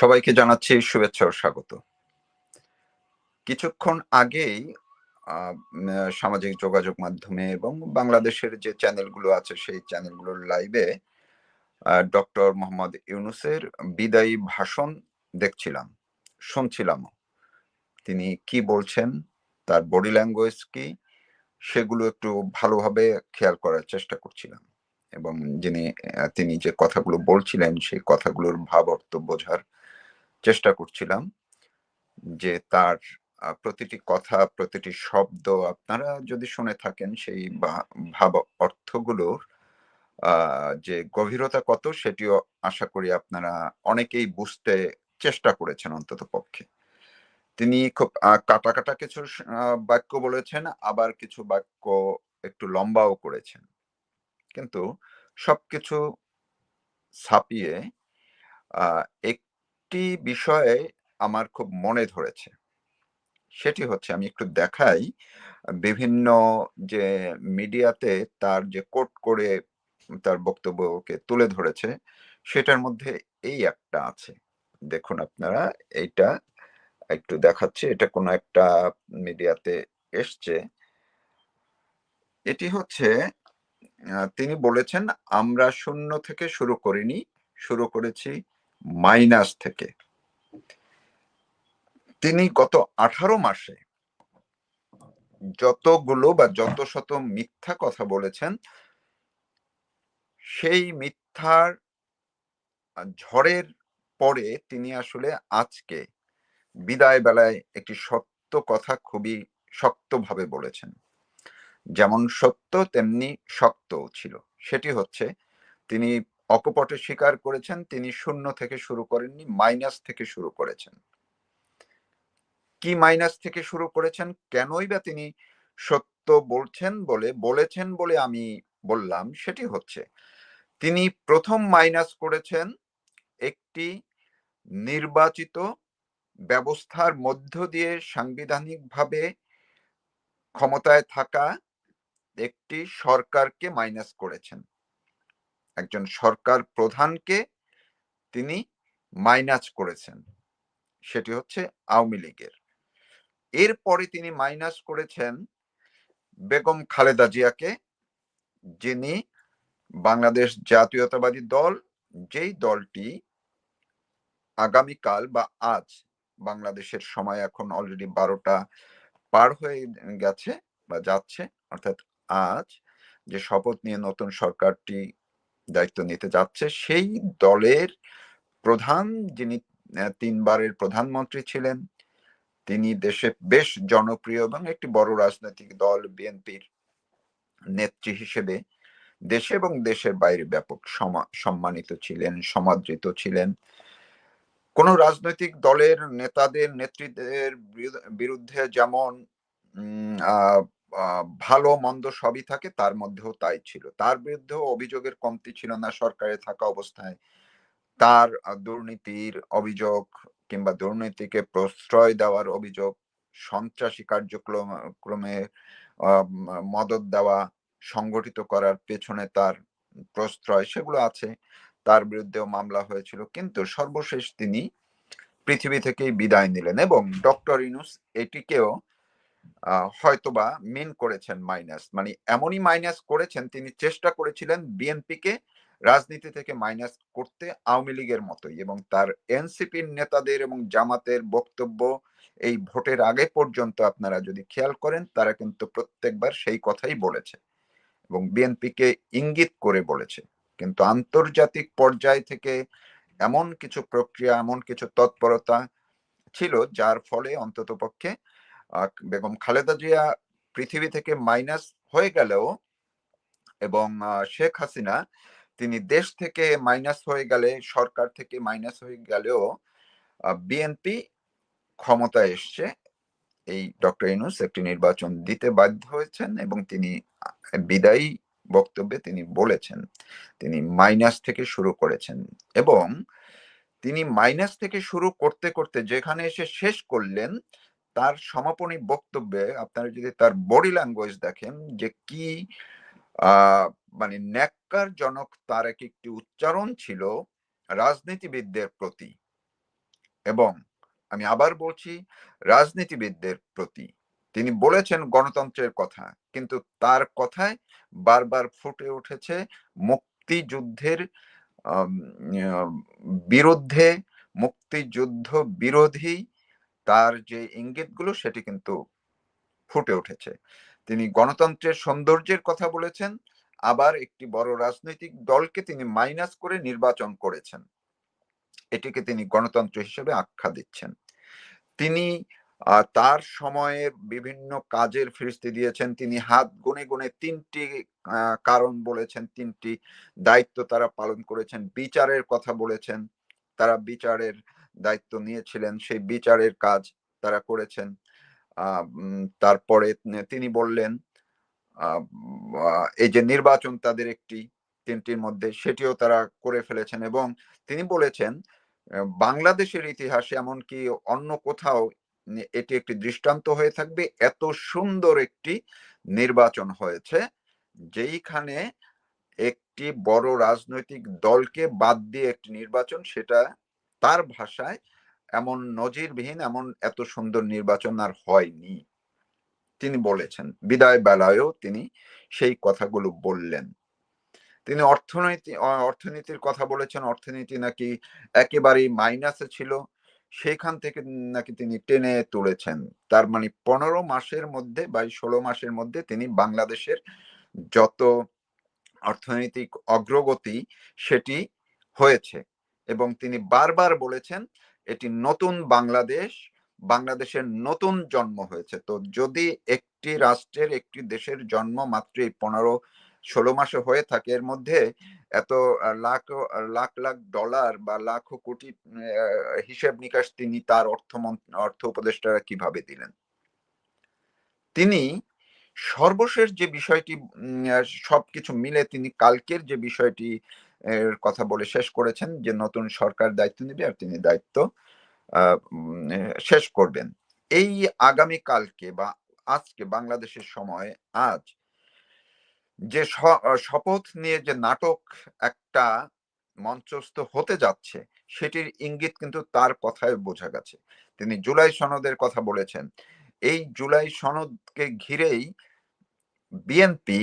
সবাইকে জানাচ্ছি শুভেচ্ছা ও স্বাগত। কিছুক্ষণ আগেই সামাজিক যোগাযোগ মাধ্যমে এবং বাংলাদেশের যে চ্যানেলগুলো আছে, সেই চ্যানেলগুলোর লাইভে ডক্টর মোহাম্মদ ইউনুসের বিদায়ী ভাষণ দেখছিলাম, শুনছিলাম। তিনি কি বলছেন, তার বডি ল্যাঙ্গুয়েজ কি, সেগুলো একটু ভালোভাবে খেয়াল করার চেষ্টা করছিলাম। এবং যিনি তিনি যে কথাগুলো বলছিলেন, সেই কথাগুলোর ভাব অর্থ বোঝার চেষ্টা করছিলাম যে তার প্রতিটি কথা প্রতিটি শব্দ আপনারা যদি শুনে থাকেন সেই ভাব অর্থগুলোর যে গভীরতা কত সেটিও আশা করি আপনারা অনেকেই বুঝতে চেষ্টা করেছেন অন্তত পক্ষে। তিনি খুব কাটা কাটা কিছু বাক্য বলেছেন আবার কিছু বাক্য একটু লম্বাও করেছেন। কিন্তু সবকিছু ছাপিয়ে আহ, একটি বিষয়ে আমার খুব মনে ধরেছে। সেটি হচ্ছে আমি একটু দেখাই, বিভিন্ন যে মিডিয়াতে তার যে কোট করে তার বক্তব্যকে তুলে ধরেছে, সেটার মধ্যে এই একটা আছে। দেখুন আপনারা, এইটা একটু দেখাচ্ছি, এটা কোনো একটা মিডিয়াতে এসছে। এটি হচ্ছে তিনি বলেছেন, আমরা শূন্য থেকে শুরু করিনি, শুরু করেছি মাইনাস থেকে। তিনি গত আঠারো মাসে যতগুলো বা যত শত মিথ্যা কথা বলেছেন, সেই মিথ্যার ঝড়ের পরে তিনি আসলে আজকে বিদায় বেলায় একটি সত্য কথা খুবই শক্তভাবে বলেছেন। যেমন সত্য, তেমনি শক্ত ছিল। সেটি হচ্ছে, তিনি অকপটে স্বীকার করেছেন, তিনি শূন্য থেকে শুরু করেননি, মাইনাস থেকে শুরু করেছেন। কি মাইনাস থেকে শুরু করেছেন? কেনই বা তিনি সত্য বলছেন বলে, বলেছেন বলে আমি বললাম, সেটি হচ্ছে, তিনি প্রথম মাইনাস করেছেন একটি নির্বাচিত ব্যবস্থার মধ্য দিয়ে সাংবিধানিকভাবে ক্ষমতায় থাকা একটি সরকারকে মাইনাস করেছেন। একজন সরকার প্রধানকে তিনি মাইনাস করেছেন। সেটি হচ্ছে আওয়ামী লীগের। এরপরে তিনি মাইনাস করেছেন বেগম খালেদা জিয়াকে, যিনি বাংলাদেশ জাতীয়তাবাদী দল, যেই দলটি আগামীকাল বা আজ বাংলাদেশের সময় এখন অলরেডি বারোটা পার হয়ে গেছে বা যাচ্ছে, অর্থাৎ আজ যে শপথ নিয়ে নতুন সরকারটি দায়িত্ব নিতে যাচ্ছে। সেই দলের প্রধান যিনি তিনবারের প্রধানমন্ত্রী ছিলেন, তিনি দেশে বেশ জনপ্রিয় এবং একটি বড় রাজনৈতিক দল বিএনপির নেত্রী হিসেবে দেশে এবং দেশের বাইরে ব্যাপক সমা- সম্মানিত ছিলেন, সমাদৃত ছিলেন। কোন রাজনৈতিক দলের নেতাদের নেতৃত্বের বিরু- বিরুদ্ধে যেমন ভালো মন্দ সবই থাকে, তার মধ্যেও তাই ছিল। তার বিরুদ্ধেও অভিযোগের কমতি ছিল না সরকারে থাকা অবস্থায়। তার দুর্নীতির অভিযোগ কিংবা দুর্নীতিকে প্রশ্রয় দেওয়ার অভিযোগ, সন্ত্রাসী কার্যক্রম, ক্রমে মদত দেওয়া, সংগঠিত করার পেছনে তার প্রশ্রয় সেগুলো আছে। তার বিরুদ্ধেও মামলা হয়েছিল। কিন্তু সর্বশেষ তিনি পৃথিবী থেকেই বিদায় নিলেন এবং ডক্টর ইনুস এটিকেও হয়তোবা মিন করেছেন মাইনাস মানে এমনই মাইনাস করেছেন, তিনি চেষ্টা করেছিলেন বিএনপিকে রাজনীতি থেকে মাইনাস করতে আওয়ামী লীগের মতোই এবং তার এনসিপির নেতাদের এবং জামাতের বক্তব্য এই ভোটের আগে পর্যন্ত আপনারা যদি খেয়াল করেন, তারা কিন্তু প্রত্যেকবার সেই কথাই বলেছে এবং বিএনপিকে ইঙ্গিত করে বলেছে। কিন্তু আন্তর্জাতিক পর্যায় থেকে এমন কিছু প্রক্রিয়া, এমন কিছু তৎপরতা ছিল, যার ফলে অন্তত পক্ষে বেগম খালেদা জিয়া পৃথিবী থেকে মাইনাস হয়ে গেলেও এবং শেখ হাসিনা, তিনি দেশ থেকে মাইনাস হয়ে গেলে, সরকার থেকে মাইনাস হয়ে গেলেও বিএনপি ক্ষমতায় এসছে। এই ডক্টর ইনুস একটি নির্বাচন দিতে বাধ্য হয়েছেন এবং তিনি বিদায়ী বক্তব্যে তিনি বলেছেন, তিনি মাইনাস থেকে শুরু করেছেন এবং তিনি মাইনাস থেকে শুরু করতে করতে যেখানে এসে শেষ করলেন তার সমাপনী বক্তব্যে আপনারা যদি তার বডি ল্যাঙ্গুয়েজ দেখেন যে কি মানে ন্যাক্কারজনক তার এক একটি উচ্চারণ ছিল রাজনীতিবিদদের প্রতি। এবং আমি আবার বলছি, রাজনীতিবিদদের প্রতি। তিনি বলেছেন গণতন্ত্রের কথা, কিন্তু তার কথায় বারবার ফুটে উঠেছে মুক্তিযুদ্ধের বিরুদ্ধে, মুক্তিযুদ্ধ বিরোধী তার যে ইঙ্গিতগুলো সেটি কিন্তু ফুটে উঠেছে। তিনি গণতন্ত্রের সৌন্দর্যের কথা বলেছেন, আবার একটি বড় রাজনৈতিক দলকে তিনি মাইনাস করে নির্বাচন করেছেন। এটিকে তিনি গণতন্ত্র হিসেবে আখ্যা দিচ্ছেন। তিনি তার সময়ে বিভিন্ন কাজের ফিরিস্তি দিয়েছেন। তিনি হাত গুনে গুনে তিনটি কারণ বলেছেন, তিনটি দায়িত্ব তারা পালন করেছেন। বিচারের কথা বলেছেন। তারা বিচারের দায়িত্ব নিয়েছিলেন সেই বিচারের কাজ তারা করেছেন। তারপরে তিনি বললেন এই যে নির্বাচন তাদের একটি, তিনটির মধ্যে সেটিও তারা করে ফেলেছেন এবং তিনি বলেছেন বাংলাদেশের ইতিহাসে এমনকি অন্য কোথাও এটি একটি দৃষ্টান্ত হয়ে থাকবে। এত সুন্দর একটি নির্বাচন হয়েছে যেইখানে একটি বড় রাজনৈতিক দলকে বাদ দিয়ে একটি নির্বাচন সেটা তার ভাষায় এমন নজিরবিহীন, এমন এত সুন্দর নির্বাচন আর হয়নি। তিনি বলেছেন, বিদায় বেলায়ও তিনি সেই কথাগুলো বললেন। তিনি অর্থনীতি অর্থনীতির কথা বলেছেন, অর্থনীতি নাকি একেবারেই মাইনাসে ছিল। সেখান থেকে নাকি তিনি টেনে তুলেছেন। তার মানে পনেরো মাসের মধ্যে বা ষোলো মাসের মধ্যে তিনি বাংলাদেশের যত অর্থনৈতিক অগ্রগতি সেটি হয়েছে। এবং তিনি বারবার বলেছেন, এটি নতুন বাংলাদেশ, বাংলাদেশের নতুন জন্ম হয়েছে। তো যদি একটি রাষ্ট্রের একটি দেশের জন্ম মাত্র এই পনেরো, ষোলো মাসে হয়ে থাকে, এর মধ্যে এত লাখ লাখ লাখ ডলার বা লাখ কোটি হিসেব নিকাশ তিনি তার অর্থ অর্থ উপদেষ্টারা কীভাবে দিলেন? তিনি সর্বশেষ যে বিষয়টি সবকিছু মিলে তিনি কালকের যে বিষয়টি এর কথা বলে শেষ করেছেন যে, নতুন সরকার দায়িত্ব নেবে আর তিনি দায়িত্ব শেষ করবেন। এই আগামী কালকে বা আজকে বাংলাদেশের সময়, আজ যে শপথ নিয়ে যে নাটক একটা মঞ্চস্থ হতে যাচ্ছে, সেটির ইঙ্গিত কিন্তু তার কথায় বোঝা গেছে। তিনি জুলাই সনদের কথা বলেছেন। এই জুলাই সনদকে ঘিরেই বিএনপি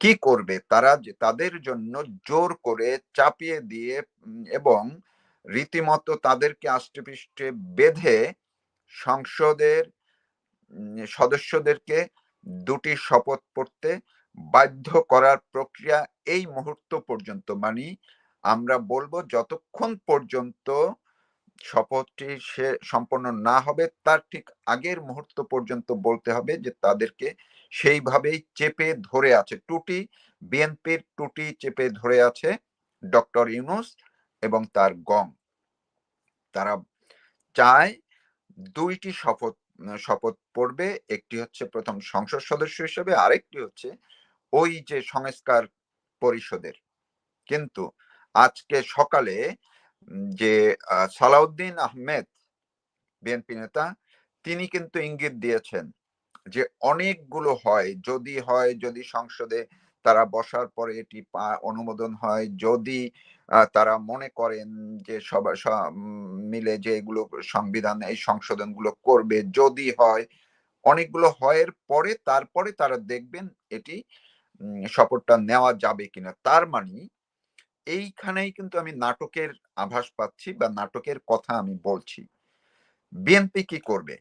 কি করবে? তারা তাদের জন্য জোর করে চাপিয়ে দিয়ে এবং রীতিমতো তাদেরকে আষ্টেপৃষ্টে বেঁধে সংসদের সদস্যদেরকে দুটি শপথ পড়তে বাধ্য করার প্রক্রিয়া এই মুহূর্ত পর্যন্ত। মানে আমরা বলব যতক্ষণ পর্যন্ত শপথটি সে, সম্পন্ন না হবে, তার ঠিক আগের মুহূর্ত পর্যন্ত বলতে হবে যে, তাদেরকে সেইভাবেই চেপে ধরে আছে। টুটি, বিএনপির টুটি চেপে ধরে আছে ডক্টর ইউনুস এবং তার গং। তারা চায় দুইটি শপথ শপথ পড়বে, একটি হচ্ছে প্রথম সংসদ সদস্য হিসেবে, আরেকটি হচ্ছে ওই যে সংস্কার পরিষদের। কিন্তু আজকে সকালে যে সালাউদ্দিন আহমেদ, বিএনপি নেতা, তিনি কিন্তু ইঙ্গিত দিয়েছেন যে অনেকগুলো হয়, যদি হয়, যদি সংসদে তারা বসার পরে এটি অনুমোদন হয়, যদি তারা মনে করেন যে সবার মিলে যে এগুলো সংবিধান, এই সংশোধনগুলো করবে, যদি হয়, অনেকগুলো হয়ের পরে তারপরে তারা দেখবেন এটি শপথটা নেওয়া যাবে কিনা। তার মানে এইখানেই কিন্তু আমি নাটকের আভাস পাচ্ছি বা নাটকের কথা আমি বলছি। বিএনপি কি করবে?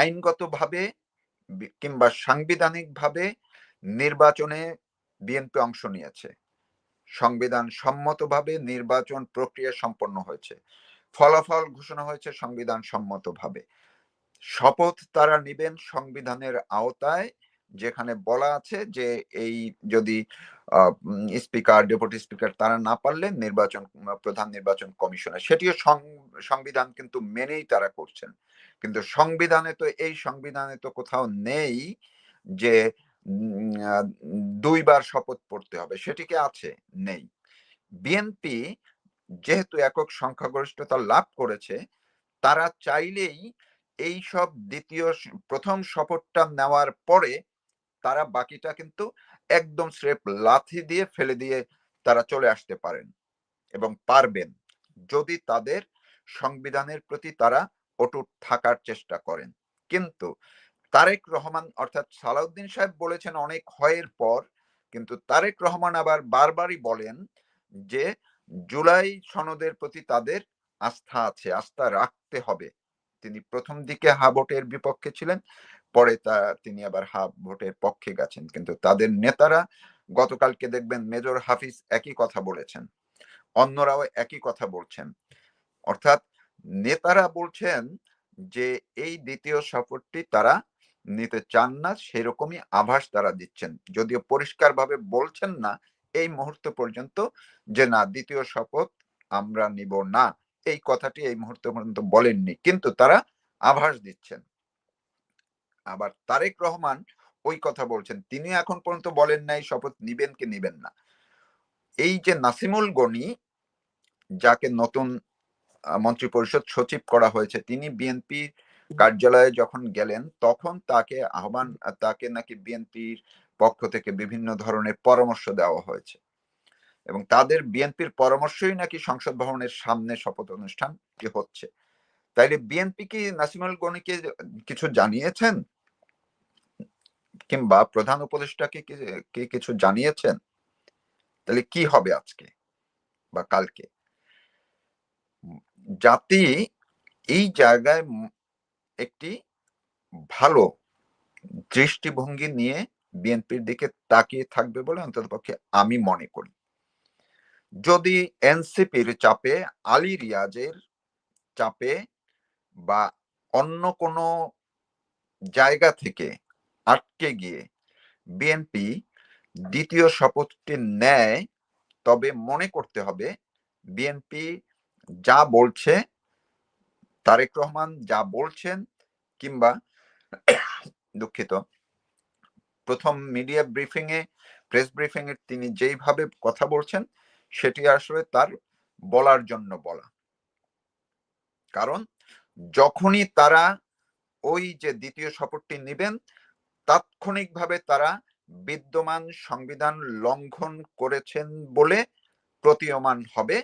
আইনগতভাবে কিংবা সাংবিধানিকভাবে নির্বাচনে বিএনপি অংশ নিয়েছে। সংবিধান সম্মতভাবে নির্বাচন প্রক্রিয়া সম্পন্ন হয়েছে। ফলাফল ঘোষণা হয়েছে সংবিধান সম্মতভাবে। শপথ তারা নিবেন সংবিধানের আওতায়, যেখানে বলা আছে যে এই যদি স্পিকার, ডেপুটি স্পিকার তারা না পারলে নির্বাচন, প্রধান নির্বাচন কমিশনার, সেটিও সংবিধান কিন্তু মেনেই তারা করছেন। কিন্তু সংবিধানে তো, এই সংবিধানে তো কোথাও নেই যে দুইবার শপথ পড়তে হবে সেটিকে আছে? নেই। বিএনপি যেহেতু একক সংখ্যাগরিষ্ঠতা লাভ করেছে, তারা চাইলেই এই সব দ্বিতীয় প্রথম শপথটা নেওয়ার পরে তারা বাকিটা কিন্তু একদম স্রেফ লাথি দিয়ে ফেলে দিয়ে তারা চলে আসতে পারেন এবং পারবেন। যদি তাদের সংবিধানের প্রতি তারা অটুট থাকার চেষ্টা করেন। কিন্তু তারেক রহমান অর্থাৎ সালাউদ্দিন সাহেব বলেছেন অনেক হয়ের পর, কিন্তু তারেক রহমান আবার বারবারই বলেন যে জুলাই সনদের প্রতি তাদের আস্থা আছে, আস্থা রাখতে হবে। তিনি প্রথম দিকে হা ভোটের বিপক্ষে ছিলেন, পরে তা তিনি আবার হা ভোটের পক্ষে গেছেন। কিন্তু তাদের নেতারা গতকালকে দেখবেন মেজর হাফিজ একই কথা বলেছেন, অন্যরাও একই কথা বলছেন। অর্থাৎ নেতারা বলছেন যে, এই দ্বিতীয় সফরটি তারা নিতে চান না, সেরকমই আভাস তারা দিচ্ছেন। যদিও পরিষ্কারভাবে বলছেন না, এই মুহূর্ত পর্যন্ত যে, না, দ্বিতীয় শপথ আমরা নিব না, এই কথাটি এই মুহূর্তে পর্যন্ত বলেননি, কিন্তু তারা আভাস দিচ্ছেন। আবার তারেক রহমান ওই কথা বলছেন, তিনি এখন পর্যন্ত বলেন নাই শপথ নিবেন কি নিবেন না। এই যে, নাসিমুল গনি, যাকে নতুন মন্ত্রী পরিষদ সচিব করা হয়েছে। তিনি বিএনপি কার্যালয়ে যখন গেলেন, তখন তাকে আহ্বান, তাকে নাকি বিএনপির পক্ষ থেকে বিভিন্ন ধরনের পরামর্শ দেওয়া হয়েছে। এবং তাদের বিএনপির পরামর্শই নাকি সংসদ ভবনের সামনে শপথ অনুষ্ঠান হচ্ছে। তাইলে বিএনপি কি নাসিমুল গনিকে কিছু জানিয়েছেন? কিংবা প্রধান উপদেষ্টাকে কি কিছু জানিয়েছেন? তাহলে কি হবে আজকে বা কালকে? জাতি এই জায়গায় একটি ভালো দৃষ্টিভঙ্গি নিয়ে বিএনপির দিকে তাকিয়ে থাকবে বলে অন্ততপক্ষে আমি মনে করি। যদি এনসিপির চাপে, আলী রিয়াজের চাপে বা অন্য কোনো জায়গা থেকে আটকে গিয়ে বিএনপি দ্বিতীয় শপথটি নেয়, তবে মনে করতে হবে বিএনপি যা বলছে, তারেক রহমান যা বলছেন কিংবা দুঃখিত, প্রথম মিডিয়া ব্রিফিং এ প্রেস ব্রিফিং এ তিনি যেইভাবে কথা বলছেন, সেটি আসলে তার বলার জন্য বলা। কারণ যখনই তারা ওই যে দ্বিতীয় শপথটি নেবেন, তাৎক্ষণিকভাবে তারা বিদ্যমান সংবিধান লঙ্ঘন করেছেন বলে প্রতীয়মান হবে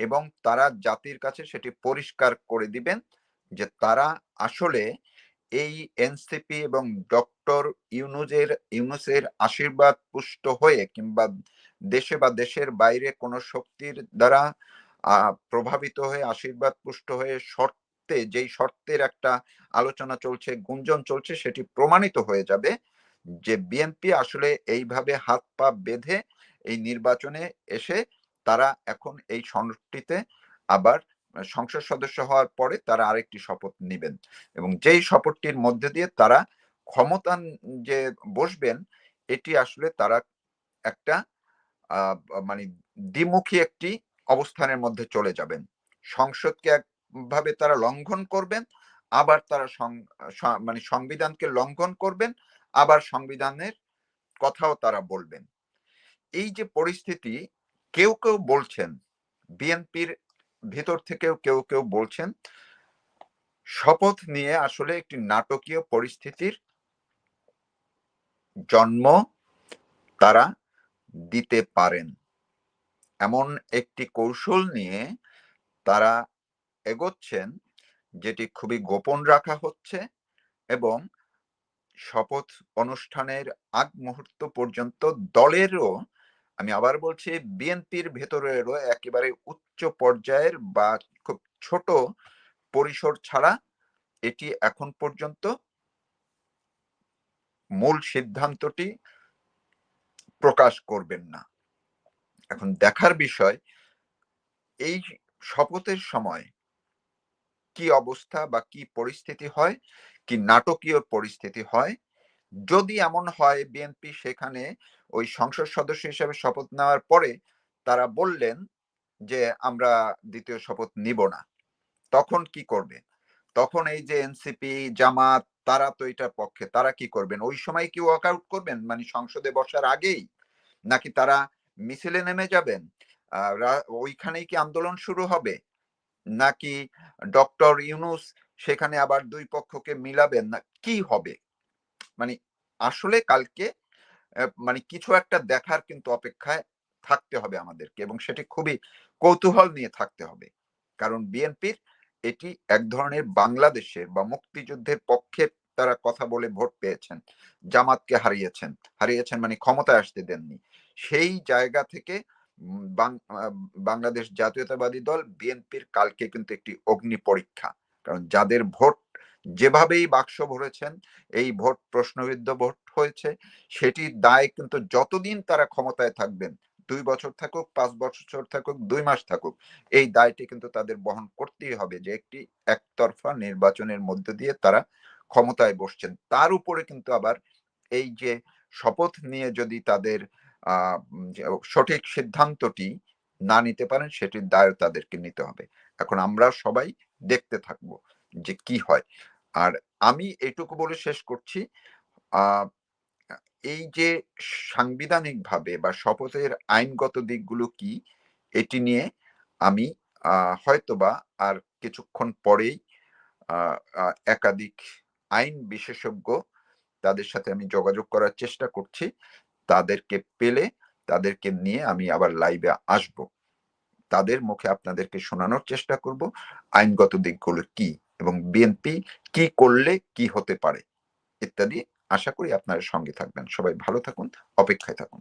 এবং তারা জাতির কাছে সেটি পরিষ্কার করে দিবেন যে তারা আসলে এই এনসিপি এবং ডক্টর ইউনুজের, ইউনুসের আশীর্বাদ পুষ্ট হয়ে কিংবা দেশে বা দেশের বাইরে কোনো শক্তির দ্বারা প্রভাবিত হয়ে আশীর্বাদ পুষ্ট হয়ে শর্তে, যেই শর্তের একটা আলোচনা চলছে, গুঞ্জন চলছে, সেটি প্রমাণিত হয়ে যাবে যে বিএনপি আসলে এইভাবে হাত পা বেঁধে এই নির্বাচনে এসে তারা এখন এই সনদটিতে আবার সংসদ সদস্য হওয়ার পরে তারা আরেকটি শপথ নেবেন এবং যেই শপথটির মধ্যে দিয়ে তারা ক্ষমতান যে বসবেন, এটি আসলে তারা একটা মানে দ্বিমুখী একটি অবস্থানের মধ্যে চলে যাবেন। সংসদকে একভাবে তারা লঙ্ঘন করবেন, আবার তারা মানে সংবিধানকে লঙ্ঘন করবেন, আবার সংবিধানের কথাও তারা বলবেন। এই যে পরিস্থিতি কেউ কেউ বলছেন, বিএনপির ভিতর থেকেও কেউ কেউ বলছেন, শপথ নিয়ে আসলে একটি নাটকীয় পরিস্থিতির জন্ম তারা দিতে পারেন। এমন একটি কৌশল নিয়ে তারা এগোচ্ছেন, যেটি খুবই গোপন রাখা হচ্ছে এবং শপথ অনুষ্ঠানের আগ মুহূর্ত পর্যন্ত দলেরও আমি আবার বলছি, বিএনপির ভেতরেরও একেবারে উচ্চ পর্যায়ের বা খুব ছোট পরিসর ছাড়া এটি এখন পর্যন্ত মূল সিদ্ধান্তটি প্রকাশ করবেন না। এখন দেখার বিষয়, এই শপথের সময় কি অবস্থা বা কি পরিস্থিতি হয়, কি নাটকীয় পরিস্থিতি হয় যদি এমন হয় বিএনপি সেখানে ওই সংসদ সদস্য হিসেবে শপথ নেওয়ার পরে তারা বললেন যে আমরা দ্বিতীয় শপথ নিব না, তখন কি করবে? তখন এই যে এনসিপি, জামাত, তারা তো এটার পক্ষে, তারা কি করবেন? ওই সময় কি ওয়াক আউট করবেন? মানে সংসদে বসার আগেই? নাকি তারা মিছিলে নেমে যাবেন? ওইখানেই কি আন্দোলন শুরু হবে? নাকি ডক্টর ইউনুস সেখানে আবার দুই পক্ষকে মিলাবেন? না, কি হবে? মানে আসলে কালকে মানে কিছু একটা দেখার কিন্তু অপেক্ষায় থাকতে হবে আমাদেরকে এবং সেটি খুবই কৌতূহল নিয়ে থাকতে হবে। কারণ বিএনপির এটি এক ধরনের বাংলাদেশের বা মুক্তিযুদ্ধের পক্ষে তারা কথা বলে ভোট পেয়েছেন, জামাতকে হারিয়েছেন হারিয়েছেন মানে ক্ষমতায় আসতে দেননি। সেই জায়গা থেকে বাংলাদেশ জাতীয়তাবাদী দল বিএনপির কালকে কিন্তু একটি অগ্নি পরীক্ষা। কারণ যাদের ভোট যেভাবেই বাক্স ভরেছেন, এই ভোট প্রশ্নবিদ্ধ ভোট হয়েছে, সেটির দায় কিন্তু যতদিন তারা ক্ষমতায় থাকবেন, দুই বছর থাকুক, পাঁচ বছর থাকুক, দুই মাস থাকুক, এই দায়টি কিন্তু তাদের বহন করতেই হবে যে একটি একতরফা নির্বাচনের মধ্য দিয়ে তারা ক্ষমতায় বসছেন। তার উপরে কিন্তু আবার এই যে শপথ নিয়ে যদি তাদের সঠিক সিদ্ধান্তটি না নিতে পারেন, সেটির দায় তাদেরকে নিতে হবে। এখন আমরা সবাই দেখতে থাকব। যে কি হয়। আর আমি এটুকু বলে শেষ করছি এই যে সাংবিধানিকভাবে বা শপথের আইনগত দিকগুলো কি, এটি নিয়ে আমি হয়তোবা আর কিছুক্ষণ পরেই একাধিক আইন বিশেষজ্ঞ তাদের সাথে আমি যোগাযোগ করার চেষ্টা করছি। তাদেরকে পেলে তাদেরকে নিয়ে আমি আবার লাইভে আসব। তাদের মুখে আপনাদেরকে শোনানোর চেষ্টা করব, আইনগত দিকগুলো কি? এবং বিএনপি কি করলে কি হতে পারে, ইত্যাদি আশা করি আপনারা সঙ্গে থাকবেন। সবাই ভালো থাকুন, অপেক্ষায় থাকুন।